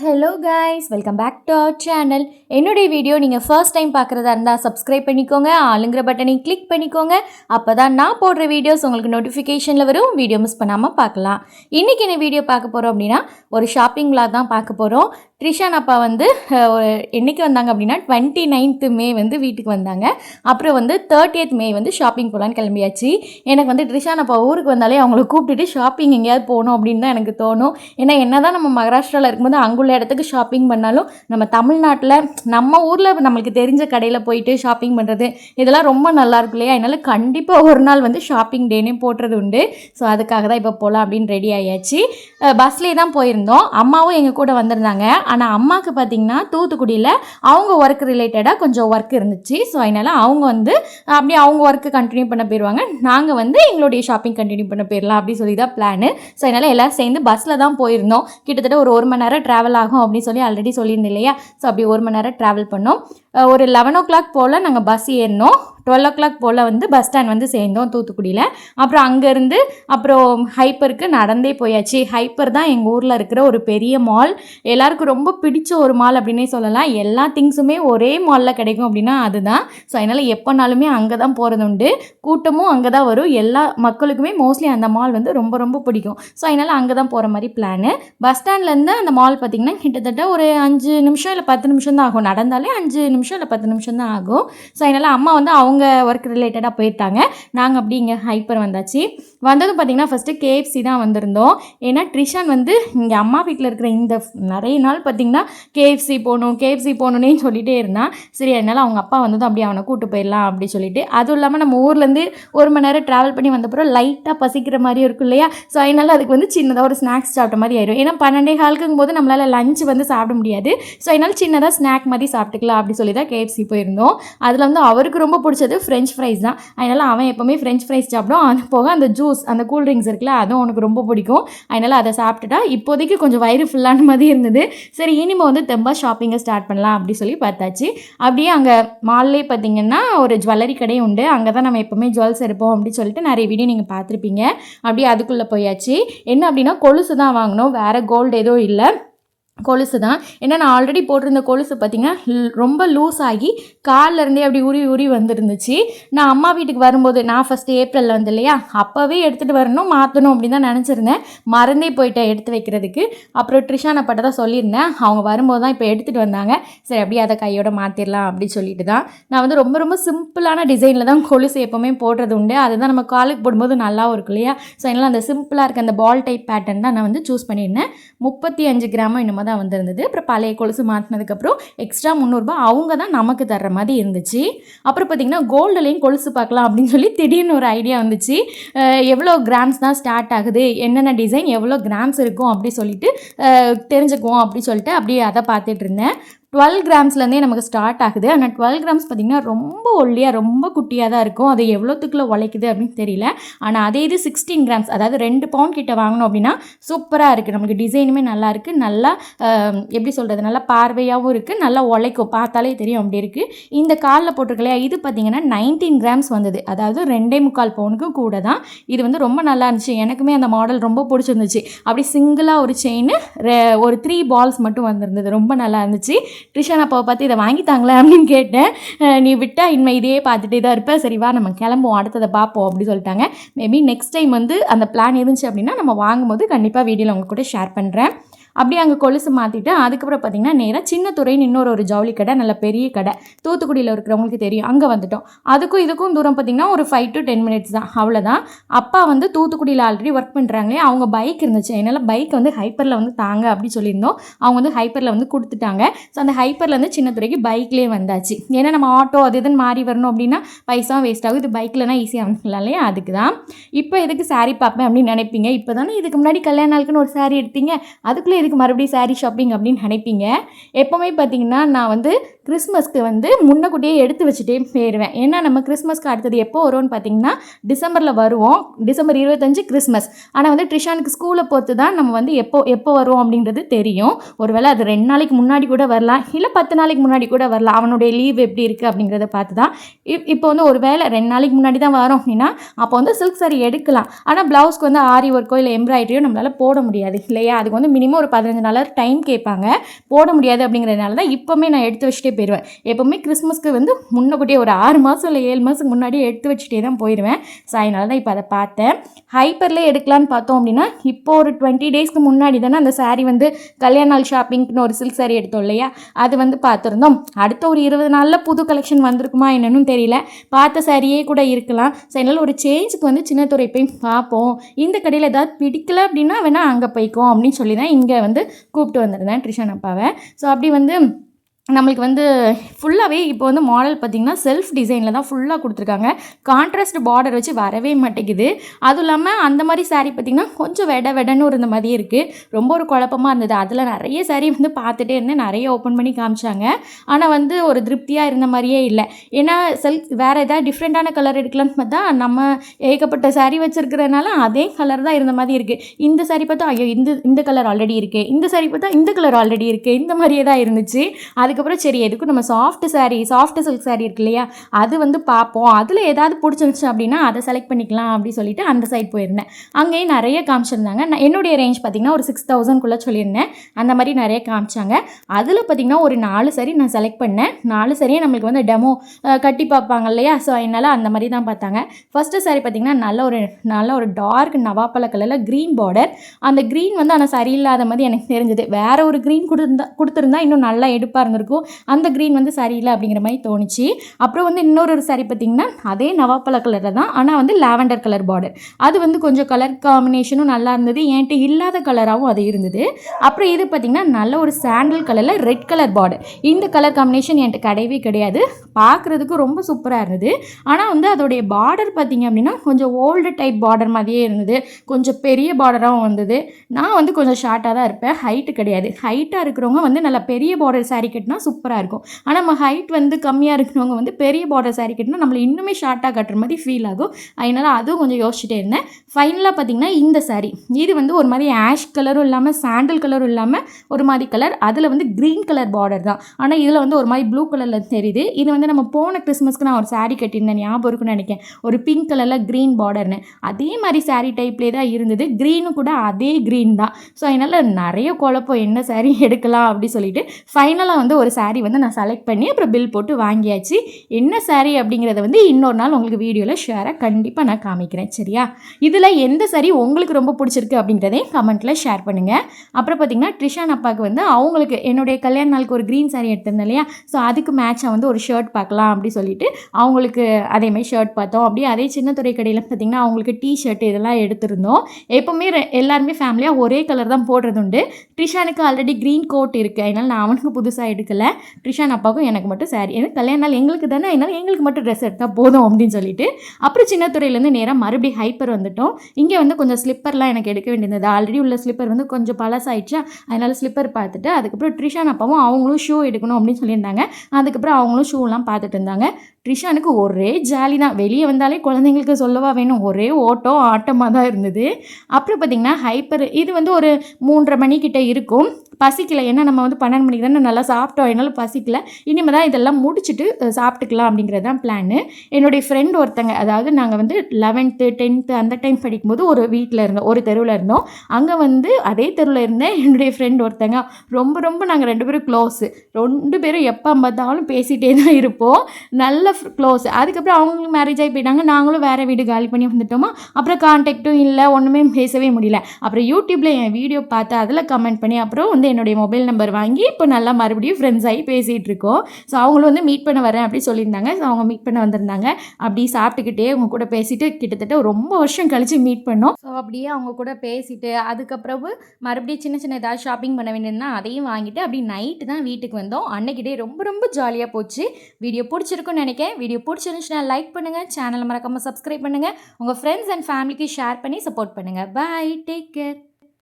Hello guys welcome back to our channel என்னுடைய video நீங்கள் first time பார்க்குறதா இருந்தால் சப்ஸ்கிரைப் பண்ணிக்கோங்க ஆளுங்கிற பட்டனை கிளிக் பண்ணிக்கோங்க. அப்போ தான் நான் போடுற வீடியோஸ் உங்களுக்கு நோட்டிஃபிகேஷனில் வரும். வீடியோ மிஸ் பண்ணாமல் பார்க்கலாம். இன்றைக்கி என்ன வீடியோ பார்க்க போகிறோம் அப்படின்னா ஒரு ஷாப்பிங் vlog தான் பார்க்க போகிறோம் ட்ரிஷான் அப்பா வந்து என்றைக்கு என்னைக்கு வந்தாங்க அப்படின்னா டுவெண்ட்டி நைன்த்து மே வந்து வீட்டுக்கு வந்தாங்க. அப்புறம் வந்து தேர்ட்டியத் மே வந்து ஷாப்பிங் போகலான்னு கிளம்பியாச்சு. எனக்கு வந்து ட்ரிஷான் அப்பா ஊருக்கு வந்தாலே அவங்கள கூப்பிட்டுட்டு ஷாப்பிங் எங்கேயாவது போகணும் அப்படின்னு தான் எனக்கு தோணும். ஏன்னா என்ன தான் நம்ம மகாராஷ்டிராவில் இருக்கும்போது அங்குள்ள இடத்துக்கு ஷாப்பிங் பண்ணாலும் நம்ம தமிழ்நாட்டில் நம்ம ஊரில் நம்மளுக்கு தெரிஞ்ச கடையில் போயிட்டு ஷாப்பிங் பண்ணுறது இதெல்லாம் ரொம்ப நல்லா இருக்கும் இல்லையா? அதனால் கண்டிப்பாக ஒரு நாள் வந்து ஷாப்பிங் டேனே போட்டுறது உண்டு. ஸோ அதுக்காக தான் இப்போ போகலாம் அப்படின்னு ரெடி ஆயாச்சு. பஸ்லேயே தான் போயிருந்தோம். அம்மாவும் எங்கள் கூட வந்திருந்தாங்க. ஆனால் அம்மாவுக்கு பார்த்தீங்கன்னா தூத்துக்குடியில் அவங்க ஒர்க் ரிலேட்டடாக கொஞ்சம் ஒர்க் இருந்துச்சு. ஸோ அதனால் அவங்க வந்து அப்படியே அவங்க ஒர்க்கு கண்டினியூ பண்ண போயிடுவாங்க நாங்கள் வந்து எங்களுடைய ஷாப்பிங் கண்டினியூ பண்ண போயிடலாம் அப்படின்னு சொல்லி தான் பிளானு ஸோ அதனால் எல்லோரும் சேர்ந்து பஸ்ஸில் தான் போயிருந்தோம். கிட்டத்தட்ட ஒரு ஒரு மணி நேரம் ட்ராவல் ஆகும் அப்படின்னு சொல்லி ஆல்ரெடி சொல்லியிருந்தேன் இல்லையா? ஸோ அப்படி ஒரு மணி நேரம் ட்ராவல் பண்ணோம். ஒரு லெவன் ஓ கிளாக் போல் நாங்கள் பஸ் ஏறினோம். டுவெல் ஓ கிளாக் போல் வந்து பஸ் ஸ்டாண்ட் வந்து சேர்ந்தோம் தூத்துக்குடியில். அப்புறம் அங்கேருந்து அப்புறம் ஹைப்பருக்கு நடந்தே போயாச்சு. ஹைப்பர் தான் எங்கள் ஊரில் இருக்கிற ஒரு பெரிய மால் எல்லாருக்கும் ரொம்ப பிடிச்ச ஒரு மால் அப்படின்னே சொல்லலாம். எல்லா திங்ஸுமே ஒரே மாலில் கிடைக்கும் அப்படின்னா அதுதான். ஸோ அதனால் எப்போனாலுமே அங்கே தான் போகிறது உண்டு. கூட்டமும் அங்கே தான் வரும். எல்லா மக்களுக்குமே மோஸ்ட்லி அந்த மால் வந்து ரொம்ப ரொம்ப பிடிக்கும். ஸோ அதனால் அங்கே தான் போகிற மாதிரி பிளானு பஸ் ஸ்டாண்ட்லேருந்து அந்த மால் பார்த்திங்கன்னா கிட்டத்தட்ட ஒரு அஞ்சு நிமிஷம் இல்லை பத்து நிமிஷம் தான் ஆகும். நடந்தாலே அஞ்சு நிமிஷம் இல்லை பத்து நிமிஷம் தான் ஆகும். ஸோ அதனால் அம்மா வந்து அவங்க ஒர்க் ரிலேட்டடாக போயிருக்காங்க நாங்கள் அப்படி இங்கே ஹைப்பர் வந்தாச்சு. வந்ததும் பார்த்திங்கன்னா ஃபஸ்ட்டு கேஎஃப்சி தான் வந்திருந்தோம். ஏன்னா ட்ரிஷான் வந்து இங்கே அம்மா வீட்டில் இருக்கிற இந்த நிறைய நாள் பார்த்திங்கன்னா கேஎஃப்சி போகணும் கேஎஃப்சி போகணுன்னே சொல்லிகிட்டே இருந்தான் சரி அதனால் அவங்க அப்பா வந்ததும் அப்படியே அவனை கூட்டு போயிடலாம் அப்படி சொல்லிட்டு அதுவும் இல்லாமல் நம்ம ஊர்லேருந்து ஒரு மணி நேரம் ட்ராவல் பண்ணி வந்தப்பறம் லைட்டாக பசிக்கிற மாதிரி இருக்கும் இல்லையா? ஸோ அதனால் அதுக்கு வந்து சின்னதாக ஒரு ஸ்நாக்ஸ் சாப்பிட்ட மாதிரி ஆயிடும் ஏன்னா பன்னெண்டே காலுக்கும் போது நம்மளால் லஞ்ச் வந்து சாப்பிட முடியாது. ஸோ அதனால் சின்னதாக ஸ்நாக் மாதிரி சாப்பிட்டுக்கலாம் அப்படி சொல்லி தான் கேஎஃப்சி போயிருந்தோம். அதில் வந்து அவருக்கு ரொம்ப பிடிச்சது ஃப்ரெஞ்ச் ஃப்ரைஸ் தான். அதனால் அவன் எப்போவுமே ஃப்ரெஞ்ச் ஃப்ரைஸ் சாப்பிடும் அது போக அந்த ஜூஸ் அந்த கூல் ட்ரிங்க்ஸ் இருக்குல்ல அதுவும் அவனுக்கு ரொம்ப பிடிக்கும். அதனால் அதை சாப்பிட்டுட்டா இப்போதைக்கு கொஞ்சம் வயிறு ஃபுல்லான மாதிரி இருந்தது. சரி இனிமே வந்து தெம்பா ஷாப்பிங்கை ஸ்டார்ட் பண்ணலாம் அப்படி சொல்லி பார்த்தாச்சு. அப்படியே அங்கே மால்லே பார்த்தீங்கன்னா ஒரு ஜுவல்லரி கடையும் உண்டு. அங்கே தான் நம்ம எப்போவுமே ஜுவல்ஸ் எடுப்போம் அப்படின்னு சொல்லிட்டு நிறைய வீடியோ நீங்கள் பார்த்துருப்பீங்க. அப்படியே அதுக்குள்ளே போயாச்சு. என்ன அப்படின்னா கொலுசு தான் வாங்கினோம் வேறு கோல்டு எதுவும் இல்லை. கொலுசு தான் ஏன்னா நான் ஆல்ரெடி போட்டிருந்த கொலுசு பார்த்திங்கன்னா ரொம்ப லூஸ் ஆகி காலிலேருந்தே அப்படி உரி உரி வந்துருந்துச்சு. நான் அம்மா வீட்டுக்கு வரும்போது நான் ஃபஸ்ட்டு ஏப்ரலில் வந்து இல்லையா அப்போவே எடுத்துகிட்டு வரணும் மாற்றணும் அப்படின்னு தான் நினச்சிருந்தேன். மறந்தே போயிட்டேன் எடுத்து வைக்கிறதுக்கு. அப்புறம் ட்ரிஷானை பட்ட தான் சொல்லியிருந்தேன். அவங்க வரும்போது தான் இப்போ எடுத்துகிட்டு வந்தாங்க. சரி அப்படியே அதை கையோட மாற்றிடலாம் அப்படின்னு சொல்லிட்டு தான். நான் வந்து ரொம்ப ரொம்ப சிம்பிளான டிசைனில் தான் கொலுசு எப்போவுமே போடுறது உண்டு. அதுதான் நம்ம காலுக்கு போடும்போது நல்லாவும் இருக்கும் இல்லையா? ஸோ அதனால் அந்த சிம்பிளாக இருக்க அந்த பால் டைப் பேட்டர்ன் தான் நான் வந்து சூஸ் பண்ணியிருந்தேன். முப்பத்தி அஞ்சு கிராமம் என்னமோ தான் வந்திருந்தது. அப்புறம் பழைய கொலுசு மாற்றினதுக்கப்புறம் எக்ஸ்ட்ரா முந்நூறுரூபா அவங்க தான் நமக்கு தர்ற மாதிரி இருந்துச்சு. அப்புறம் பார்த்திங்கன்னா கோல்டுலேயும் கொலுசு பார்க்கலாம் அப்படின்னு சொல்லி திடீர்னு ஒரு ஐடியா வந்துச்சு. எவ்வளோ கிராம்ஸ் தான் ஸ்டார்ட் ஆகுது? என்னென்ன டிசைன் எவ்வளோ கிராம்ஸ் இருக்கும்? அப்படி சொல்லிட்டு தெரிஞ்சுக்குவோம் அப்படி சொல்லிட்டு அப்படியே அதை பார்த்துட்டு இருந்தேன். டுவெல் கிராம்ஸ்லேருந்தே நமக்கு ஸ்டார்ட் ஆகுது. ஆனால் டுவெல் கிராம்ஸ் பார்த்திங்கன்னா ரொம்ப ஒல்லியாக ரொம்ப குட்டியாக தான் இருக்கும். அது எவ்வளோத்துக்குள்ளே உழைக்குது அப்படின்னு தெரியல. ஆனால் அதே இது சிக்ஸ்டீன் கிராம்ஸ் அதாவது ரெண்டு பவுண்ட் கிட்ட வாங்கினோம் அப்படின்னா சூப்பராக இருக்குது நமக்கு டிசைனுமே நல்லா இருக்குது நல்லா எப்படி சொல்கிறது நல்லா பார்வையாகவும் இருக்குது நல்லா உழைக்கும். பார்த்தாலே தெரியும் அப்படி இருக்குது இந்த காலில் போட்டிருக்கலையா இது பார்த்திங்கன்னா நைன்டீன் கிராம்ஸ் வந்தது. அதாவது ரெண்டே முக்கால் பவுனுக்கும் கூட தான். இது வந்து ரொம்ப நல்லா இருந்துச்சு. எனக்குமே அந்த மாடல் ரொம்ப பிடிச்சிருந்துச்சு. அப்படி சிங்கிளாக ஒரு செயின் ஒரு த்ரீ பால்ஸ் மட்டும் வந்திருந்தது. ரொம்ப நல்லா இருந்துச்சு. ட்ரிஷான் அப்பாவை பார்த்து இதை வாங்கித்தாங்களே அப்படின்னு கேட்டேன். நீ விட்டால் இனிமே இதையே பார்த்துட்டே தான் இருப்பேன் சரிவா நம்ம கிளம்புவோம். அடுத்ததை பார்ப்போம் அப்படின்னு சொல்லிட்டாங்க. மேபி நெக்ஸ்ட் டைம் வந்து அந்த பிளான் இருந்துச்சு அப்படின்னா நம்ம வாங்கும்போது கண்டிப்பாக வீடியோவில் உங்கள் கூட ஷேர் பண்ணுறேன் அப்படியே அங்கே கொலுசு மாற்றிட்டு அதுக்கப்புறம் பார்த்தீங்கன்னா நேராக சின்ன துறைன்னு இன்னொரு ஒரு ஜவுளி கடை நல்ல பெரிய கடை. தூத்துக்குடியில் இருக்கிறவங்களுக்கு தெரியும். அங்கே வந்துட்டோம். அதுக்கும் இதுக்கும் தூரம் பார்த்தீங்கன்னா ஒரு ஃபைவ் டு டென் மினிட்ஸ் தான். அவ்வளோதான் அப்பா வந்து தூத்துக்குடியில் ஆல்ரெடி ஒர்க் பண்ணுறாங்களே அவங்க பைக் இருந்துச்சு. என்னால் பைக் வந்து ஹைப்பரில் வந்து தாங்க அப்படி சொல்லியிருந்தோம். அவங்க வந்து ஹைப்பரில் வந்து கொடுத்துட்டாங்க. ஸோ அந்த ஹைப்பர்லேருந்து சின்ன துறைக்கு பைக்லேயே வந்தாச்சு. ஏன்னா நம்ம ஆட்டோ அது இதுன்னு மாறி வரணும் அப்படின்னா பைசா வேஸ்ட் ஆகும். இது பைக்லனா ஈஸியாக வந்துக்கலாம் இல்லையா? அதுக்கு தான் இப்போ எதுக்கு saree பார்ப்பேன் அப்படின்னு நினைப்பீங்க? இப்போ தானே இதுக்கு முன்னாடி கல்யாண நாளுக்குன்னு ஒரு saree எடுத்தீங்க. அதுக்குள்ளே எதுக்கு மறுபடியும் சாரீ ஷாப்பிங் அப்படின்னு நினைப்பீங்க. எப்போவுமே பார்த்தீங்கன்னா நான் வந்து கிறிஸ்மஸ்க்கு வந்து முன்னக்கூட்டியே எடுத்து வச்சுட்டே போயிடுவேன். ஏன்னா நம்ம கிறிஸ்மஸ்க்கு அடுத்தது எப்போ வரும்னு பார்த்தீங்கன்னா டிசம்பரில் வருவோம். டிசம்பர் இருபத்தஞ்சு கிறிஸ்மஸ். ஆனால் வந்து ட்ரிஷானுக்கு ஸ்கூலை பொறுத்து தான் நம்ம வந்து எப்போ எப்போ வருவோம் அப்படின்றது தெரியும். ஒருவேளை அது ரெண்டு நாளைக்கு முன்னாடி கூட வரலாம் இல்லை பத்து நாளைக்கு முன்னாடி கூட வரலாம். அவனுடைய லீவ் எப்படி இருக்குது அப்படிங்கிறத பார்த்து தான் இப் இப்போ வந்து ஒரு வேளை ரெண்டு நாளைக்கு முன்னாடி தான் வரோம் அப்படின்னா அப்போ வந்து சில்க் சாரி எடுக்கலாம். ஆனால் ப்ளவுஸ்க்கு வந்து ஆரி ஒர்க்கோ இல்லை எம்ப்ராய்டரியோ நம்மளால் போட முடியாது இல்லையா? அதுக்கு வந்து மினிமம் ஒரு பதினஞ்சு நாளாக டைம் கேட்பாங்க. போட முடியாது அப்படிங்கிறதுனால தான் இப்போவுமே நான் எடுத்து வச்சுட்டே போயிடுவேன். எப்போவுமே கிறிஸ்மஸ்க்கு வந்து முன்னக்கூட்டியே ஒரு ஆறு மாதம் இல்லை ஏழு மாதத்துக்கு முன்னாடியே எடுத்து வச்சுட்டே தான் போயிடுவேன். ஸோ அதனால தான் இப்போ அதை பார்த்தேன். ஹைப்பரில் எடுக்கலான்னு பார்த்தோம் அப்படின்னா இப்போ ஒரு டுவெண்ட்டி டேஸ்க்கு முன்னாடி தானே அந்த சாரீ வந்து கல்யாண நாள் ஷாப்பிங்னு ஒரு சில்க் saree எடுத்தோம் இல்லையா? அது வந்து பார்த்துருந்தோம். அடுத்த ஒரு இருபது நாளில் புது கலெக்ஷன் வந்திருக்குமா என்னன்னு தெரியல. பார்த்த சாரியே கூட இருக்கலாம். ஸோ அதனால் ஒரு சேஞ்சுக்கு வந்து சின்ன துறை போய் பார்ப்போம். இந்த கடையில் ஏதாவது பிடிக்கல அப்படின்னா வேணால் அங்கே போய்க்கோம் அப்படின்னு சொல்லி தான் இங்கே வந்து கூப்பிட்டு வந்திருந்தேன் ட்ரிஷன் அப்பாவை. ஸோ அப்படி வந்து நம்மளுக்கு வந்து ஃபுல்லாகவே இப்போ வந்து மாடல் பார்த்திங்கன்னா செல்ஃப் டிசைனில் தான் ஃபுல்லாக கொடுத்துருக்காங்க. கான்ட்ராஸ்ட் பார்டர் வச்சு வரவே மாட்டேங்குது. அதுவும் இல்லாமல் அந்த மாதிரி சாரீ பார்த்திங்கன்னா கொஞ்சம் வெட வெடன்னு இருந்த மாதிரியே இருக்குது ரொம்ப ஒரு குழப்பமாக இருந்தது. அதில் நிறைய சாரீ வந்து பார்த்துட்டே இருந்தேன். நிறைய ஓப்பன் பண்ணி காமிச்சாங்க. ஆனால் வந்து ஒரு திருப்தியாக இருந்த மாதிரியே இல்லை. ஏன்னா செல்ஃப் வேறு எதாவது டிஃப்ரெண்ட்டான கலர் எடுக்கலான்னு பார்த்தா நம்ம ஏகப்பட்ட சாரீ வச்சுருக்கிறதுனால அதே கலர் தான் இருந்த மாதிரி இருக்குது இந்த சாரீ பார்த்தா ஐயோ இந்த இந்த கலர் ஆல்ரெடி இருக்குது இந்த சாரீ பார்த்தா இந்த கலர் ஆல்ரெடி இருக்குது இந்த மாதிரியே தான் இருந்துச்சு. அதுக்கு அதுக்கப்புறம் சரி எதுக்கும் நம்ம soft saree soft silk saree இருக்கு இல்லையா அது வந்து பார்ப்போம். அதில் ஏதாவது பிடிச்சிருந்துச்சு அப்படின்னா அதை செலக்ட் பண்ணிக்கலாம் அப்படின்னு சொல்லிட்டு அந்த சைட் போயிருந்தேன். அங்கேயும் நிறைய காமிச்சிருந்தாங்க. நான் என்னுடைய ரேஞ்ச் பார்த்திங்கன்னா ஒரு சிக்ஸ் தௌசண்ட்குள்ளே சொல்லியிருந்தேன். அந்த மாதிரி நிறைய காமிச்சாங்க. அதில் பார்த்திங்கன்னா ஒரு நாலு சரி நான் செலக்ட் பண்ணேன். நாலு சரியே நம்மளுக்கு வந்து டெமோ கட்டி பார்ப்பாங்க இல்லையா ஸோ என்னால் அந்த மாதிரி தான் பார்த்தாங்க. ஃபஸ்ட்டு சாரி பார்த்திங்கன்னா நல்ல ஒரு நல்ல ஒரு டார்க் நவாப்பழ கலரில் க்ரீன் பார்டர் அந்த க்ரீன் வந்து ஆனால் சரியில்லாத மாதிரி எனக்கு தெரிஞ்சது. வேற ஒரு க்ரீன் கொடுத்துருந்தா கொடுத்துருந்தா இன்னும் நல்லா எடுப்பாக இருந்திருக்கும். அந்த க்ரீன் வந்து சரியில்லை அப்படிங்கிற மாதிரி தோணுச்சு. அப்புறம் வந்து இன்னொரு ஒரு சாரி பார்த்திங்கன்னா அதே நவாப்பழ கலரில் தான். ஆனால் வந்து லாவெண்டர் கலர் பார்டர் அது வந்து கொஞ்சம் கலர் காம்பினேஷனும் நல்லா இருந்தது. என்கிட்ட இல்லாத கலராகவும் அது இருந்தது. அப்புறம் இது பார்த்திங்கன்னா நல்ல ஒரு சாண்டல் கலரில் ரெட் கலர் பார்டர் இந்த கலர் காம்பினேஷன் என்கிட்ட கிடையவே கிடையாது. பார்க்குறதுக்கு ரொம்ப சூப்பராக இருந்தது. ஆனால் வந்து அதோடைய பார்டர் பார்த்திங்க அப்படின்னா கொஞ்சம் ஓல்டு டைப் பார்டர் மாதிரியே இருந்தது. கொஞ்சம் பெரிய பார்டராகவும் வந்தது. நான் வந்து கொஞ்சம் ஷார்ட்டாக தான் இருப்பேன். ஹைட்டு கிடையாது. ஹைட்டாக இருக்கிறவங்க வந்து நல்லா பெரிய பார்டர் சாரி கட்டினா சூப்பராக இருக்கும். ஆனால் நம்ம ஹைட் வந்து கம்மியாக இருக்கிறவங்க வந்து பெரிய பார்டர் saree கட்டினா நம்மளை இன்னுமே ஷார்ட்டாக கட்டுற மாதிரி ஃபீல் ஆகும். அதனால் அதுவும் கொஞ்சம் யோசிச்சுட்டே இருந்தேன். ஃபைனலாக பார்த்தீங்கன்னா இந்த saree. இது வந்து ஒரு மாதிரி ஆஷ் கலரும் இல்லாமல் சாண்டல் கலரும் இல்லாமல் ஒரு மாதிரி கலர் அதில் வந்து க்ரீன் கலர் பார்டர் தான். ஆனால் இதில் வந்து ஒரு மாதிரி ப்ளூ கலரில் தெரியுது. இது வந்து நம்ம போன கிறிஸ்மஸ்க்கு நான் ஒரு saree கட்டியிருந்தேன். ஞாபகம் இருக்குன்னு நினைக்கிறேன். ஒரு பிங்க் கலரில் க்ரீன் பார்டர்னு அதே மாதிரி saree டைப்லேயே தான் இருந்தது. க்ரீனும் கூட அதே க்ரீன் தான். ஸோ அதனால் நிறைய குழப்பம். என்ன saree எடுக்கலாம் அப்படி சொல்லிட்டு ஃபைனலாக வந்து ஒரு சாரீ வந்து நான் செலக்ட் பண்ணி அப்புறம் பில் போட்டு வாங்கியாச்சு. என்ன சாரீ அப்படிங்கிறத வந்து இன்னொரு நாள் உங்களுக்கு வீடியோவில் ஷேராக கண்டிப்பாக நான் காமிக்கிறேன் சரியா? இதில் எந்த சாரீ உங்களுக்கு ரொம்ப பிடிச்சிருக்கு அப்படிங்கிறதையும் கமெண்ட்டில் ஷேர் பண்ணுங்கள் அப்புறம் பார்த்தீங்கன்னா ட்ரிஷான் அப்பாவுக்கு வந்து அவங்களுக்கு என்னுடைய கல்யாண நாளுக்கு ஒரு க்ரீன் சாரீ எடுத்திருந்தேன் இல்லையா? ஸோ அதுக்கு மேட்சாக வந்து ஒரு ஷர்ட் பார்க்கலாம் அப்படி சொல்லிட்டு அவங்களுக்கு அதேமாதிரி ஷர்ட் பார்த்தோம். அப்படியே அதே சின்ன துறை கடையில் பார்த்தீங்கன்னா அவங்களுக்கு டீ ஷர்ட் இதெல்லாம் எடுத்திருந்தோம். எப்போவுமே எல்லாருமே ஃபேமிலியாக ஒரே கலர் தான் போடுறது உண்டு. ட்ரிஷானுக்கு ஆல்ரெடி க்ரீன் கோட் இருக்குது அதனால் நான் அவனுக்கு புதுசாக எடுக்கல ட்ரிஷான் அப்பாவுக்கும் எனக்கு மட்டும் சாரி ஏன்னா கல்யாண நாள் எங்களுக்கு தானே அதனால் எங்களுக்கு மட்டும் ட்ரெஸ் எடுத்தால் போதும் அப்படின்னு சொல்லிட்டு அப்புறம் சின்ன துறையிலேருந்து நேராக மறுபடியும் ஹைப்பர் வந்துட்டோம். இங்கே வந்து கொஞ்சம் ஸ்லிப்பர்லாம் எனக்கு எடுக்க வேண்டியது ஆல்ரெடி உள்ள ஸ்லிப்பர் வந்து கொஞ்சம் பழசாயிடுச்சா அதனால் ஸ்லிப்பர் பார்த்துட்டு அதுக்கப்புறம் ட்ரிஷான் அப்பாவும் அவங்களும் ஷூ எடுக்கணும் அப்படின்னு சொல்லியிருந்தாங்க. அதுக்கப்புறம் அவங்களும் ஷூலாம் பார்த்துட்டு இருந்தாங்க. ட்ரிஷானுக்கு ஒரே ஜாலி தான். வெளியே வந்தாலே குழந்தைங்களுக்கு சொல்லவா வேணும்? ஒரே ஓட்டம் ஆட்டமாக தான் இருந்தது. அப்புறம் பார்த்திங்கன்னா ஹைப்பர் இது வந்து ஒரு மூன்றரை மணிக்கிட்ட இருக்கும். பசிக்கலை. ஏன்னா நம்ம வந்து பன்னெண்டு மணிக்கு தானே நல்லா சாப்பிட்டோம் என்னால் பசிக்கல. இனிமேல் தான் இதெல்லாம் முடிச்சுட்டு சாப்பிட்டுக்கலாம் அப்படிங்கிறது தான் பிளான் என்னுடைய ஃப்ரெண்ட் ஒருத்தங்க அதாவது நாங்கள் வந்து லெவன்த்து டென்த்து அந்த டைம் படிக்கும்போது ஒரு வீட்டில் இருந்தோம் ஒரு தெருவில் இருந்தோம். அங்கே வந்து அதே தெருவில் இருந்த என்னுடைய ஃப்ரெண்ட் ஒருத்தங்க ரொம்ப ரொம்ப நாங்கள் ரெண்டு பேரும் க்ளோஸு ரெண்டு பேரும் எப்போ பார்த்தாலும் பேசிகிட்டே தான் இருப்போம். நல்ல க்ளோஸ் அதுக்கப்புறம் அவங்களும் மேரேஜ் ஆகி போயிட்டாங்க நாங்களும் வேறு வீடு காலி பண்ணி வந்துட்டோமா. அப்புறம் கான்டாக்டும் இல்லை ஒன்றுமே பேசவே முடியல. அப்புறம் யூடியூப்பில் என் வீடியோ பார்த்து அதில் கமெண்ட் பண்ணி அப்புறம் வந்து என்னுடைய மொபைல் நம்பர் வாங்கி இப்போ நல்லா மறுபடியும் ஃப்ரெண்ட்ஸ் ஆகி பேசிகிட்டு இருக்கோம் ஸோ அவங்களும் வந்து மீட் பண்ண வரேன் அப்படி சொல்லியிருந்தாங்க. ஸோ அவங்க மீட் பண்ண வந்திருந்தாங்க. அப்படி சாப்பிட்டுக்கிட்டே அவங்க கூட பேசிட்டு கிட்டத்தட்ட ரொம்ப வருஷம் கழிச்சு மீட் பண்ணோம். ஸோ அப்படியே அவங்க கூட பேசிட்டு அதுக்கப்புறம் மறுபடியும் சின்ன சின்ன ஏதாவது ஷாப்பிங் பண்ண வேண்டியதுன்னா அதையும் வாங்கிட்டு அப்படி நைட்டு தான் வீட்டுக்கு வந்தோம். அன்னைக்கிட்டே ரொம்ப ரொம்ப ஜாலியாக போச்சு. வீடியோ பிடிச்சிருக்குன்னு நினைக்கிறேன். வீடியோ பிடிச்சிருந்துச்சுன்னா லைக் பண்ணுங்கள் சேனலை மறக்காமல் சப்ஸ்கிரைப் பண்ணுங்கள் உங்கள் ஃப்ரெண்ட்ஸ் அண்ட் ஃபேமிலிக்கு ஷேர் பண்ணி சப்போர்ட் பண்ணுங்கள் பை டேக் கேர்